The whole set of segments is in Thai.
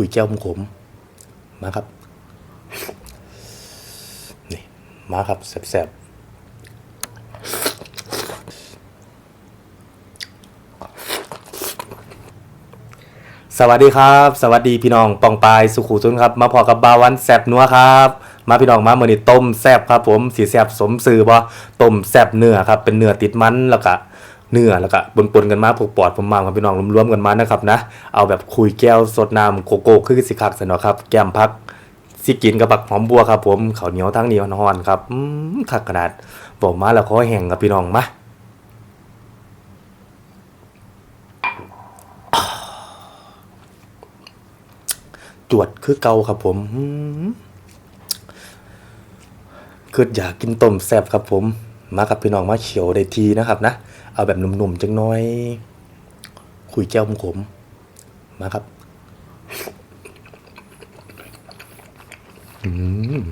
คุยแก้วขมมาครับ นี่ มาครับแซ่บๆสวัสดีครับ สวัสดีพี่น้องปองปายสุขุสุนครับ มาพอกับบาวันแซบนัวครับ มาพี่น้องมาเมื่อนี้ต้มแซบครับผมสีแซบสมซื่อบ่ต้มแซบเนื้อครับเป็นเนื้อติดมันแล้วก็ เนื้อแล้วก็ปนๆกันมาพวกปอดผมมาครับพี่น้องรวมๆกันมานะครับนะ เอาแบบคุยแก้วสดน้ำโกโก้คือสิคักสนอครับ แก้มพักสิกินกับบักหอมบัวครับผมข้าวเหนียวทั้งเหนียวนอนครับอืมคักขนาดบอกมาแล้วขอแห้งครับพี่น้องมาจวดคือเก่าครับผมหืมคืออยากกินต้มแซ่บครับผม มากับพี่น้องมาเขียวได้ทีนะครับนะ เอาแบบหนุ่มๆจังน้อย คุยแก้วขมมาครับ อืม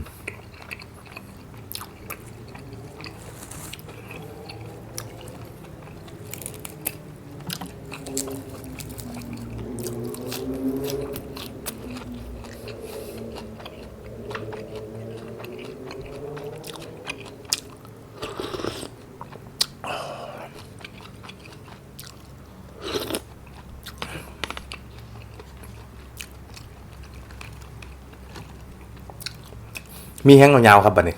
มีแห้งยาวๆครับบัดนี้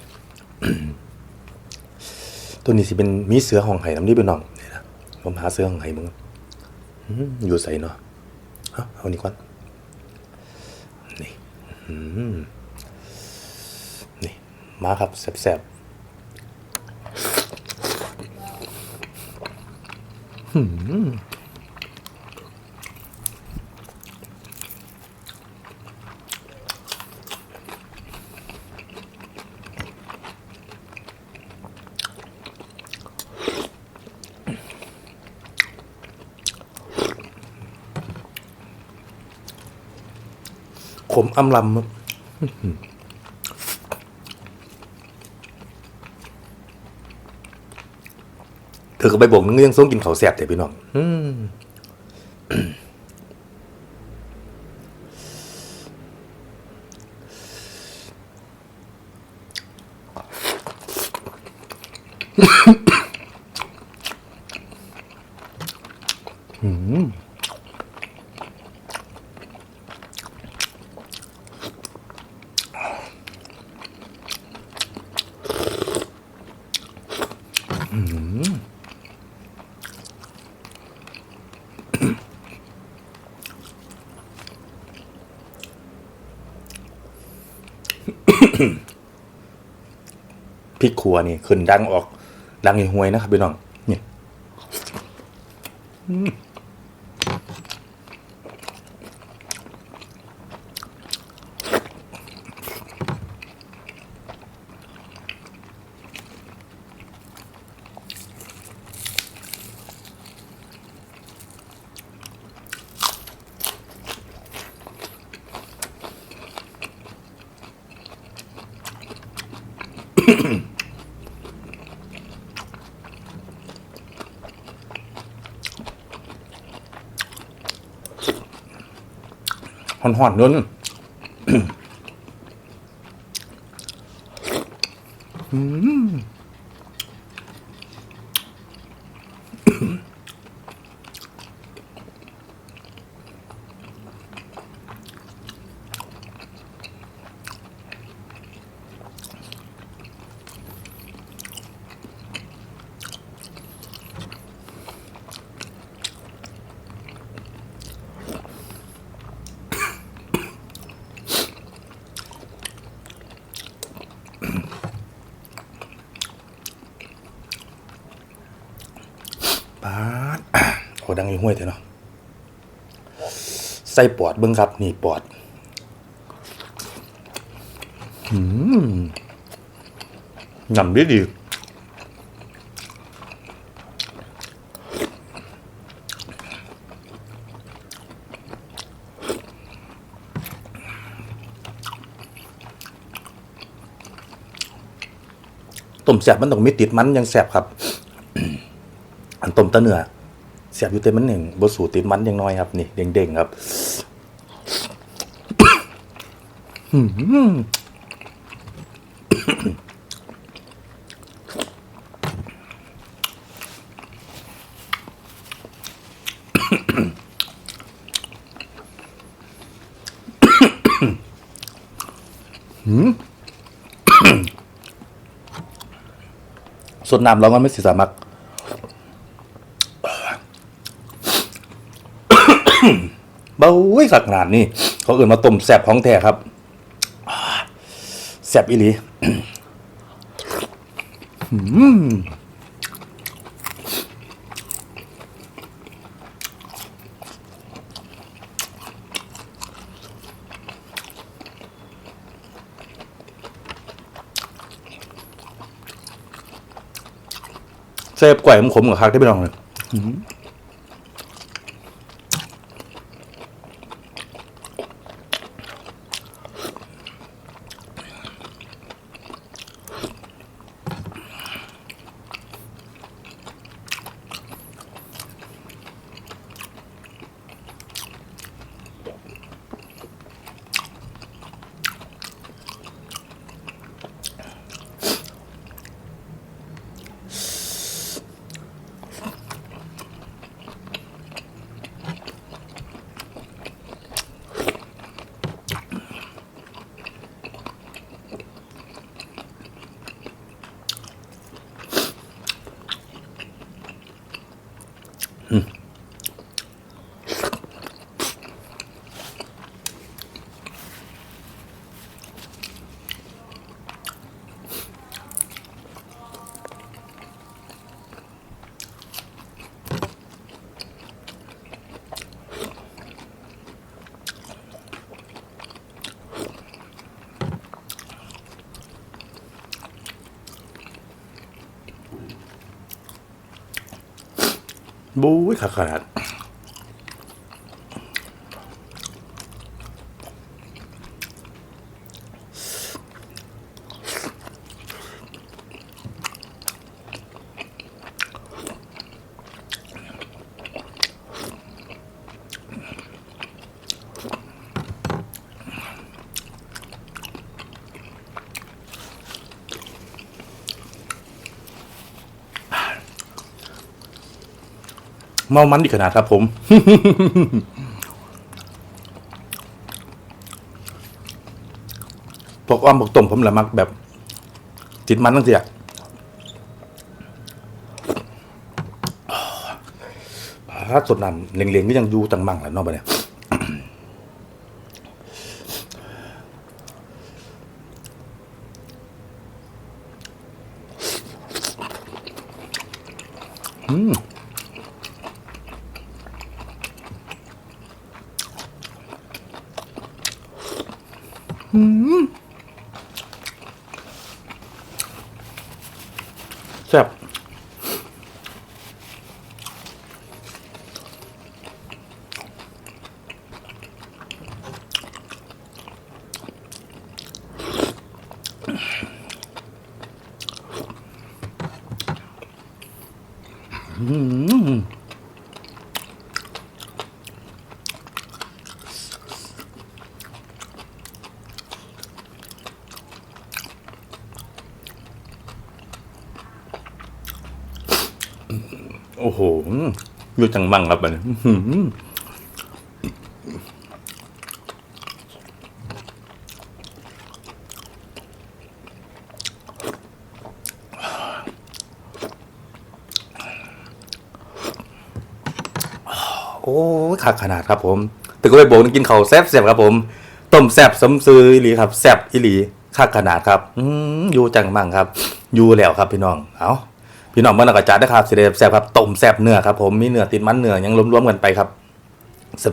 ตัวนี้สิเป็นมีเสือห้องไห้น้ำนี่เป็นน้องนี่นะผมหาเสือห้องไห้มึงอยู่ใส่เนาะเอาอานี่ก่อนนี่มนี่ มาครับแซ่บๆ มขมอำลำครับอื้อหือเธอก็ไปบอกนึงยังส่งกินเขาวแซ่บแต่พี่น้องอืม พริกขัวนี่ขึ้นดังออก ดังห่วยนะครับพี่น้องนี่ อืมห่อนนู้นอืม ปาดโอ้ดังอีห้วยเถอะเนาะใส่ปอดเบิ้งครับนี่ปอดอืมยำดีดีต้มแสบมันต้องมีติดมันยังแสบครับ อันต้มตะเนื้อเสียบอยู่เต็มมันหนึ่งบสูติมันยังน้อยครับ นี่เด้งๆครับหืมสดน้ำร้อนมันไม่สิสามัก เบ้าสักขนาดนี้เขาเอื่นมาต้มแสบของแท้ครับแสบอีหลีเซฟกว่าผมขมกับคักได้ไปลองเลย บู๊ยขาดขนาด เมามันดีขนาดครับผม พวกอ้อมพวกต้มผมละมักแบบ ติดมันตั้งเสียพาสดน้ำเลียงๆก็ยังอยู่ตังมั่งแหละเนอกไปเนี่ยอืม แซ่บ โอ้โหอยู่จังมั่งครับอันนี้อื้อหือโอ้ขาดขนาดครับผมแต่ก็ไปโบกนึงกินเขาแซ่บแซ่บครับผม ต้มแซ่บสมซื้ออีหลีครับแซ่บอีหลีค่าขนาดครับ อือยู่จังมั่งครับ อยู่แล้วครับพี่น้อง เอา พี่น้องเมื่อนากะจัดนะครับสิเดแซบครับต้มแซบเนื้อครับผมมีเนื้อติดมันเนื้อยังรวมๆกันไปครับ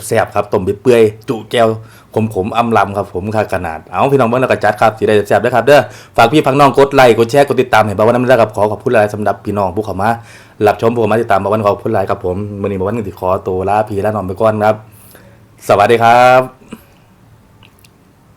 แซบๆครับต้มเปื่อยจุแก้วขมๆอำลำครับผมค่าขนาดเอาพี่น้องเมื่อนากะจัดครับสิได้แซบด้วยครับเด้อฝากพี่พังน้องกดไลค์กดแชร์กดติดตามให้บ่าววันนั้นได้ครับขอขอบคุณหลายสำหรับพี่น้องผู้เข้ามารับชมผู้เข้ามาติดตามบ่าววันขอบคุณหลายครับผมมื้อนี้บ่าววันก็สิขอตัวลาพี่ลาน้องไปก่อนครับ สวัสดีครับ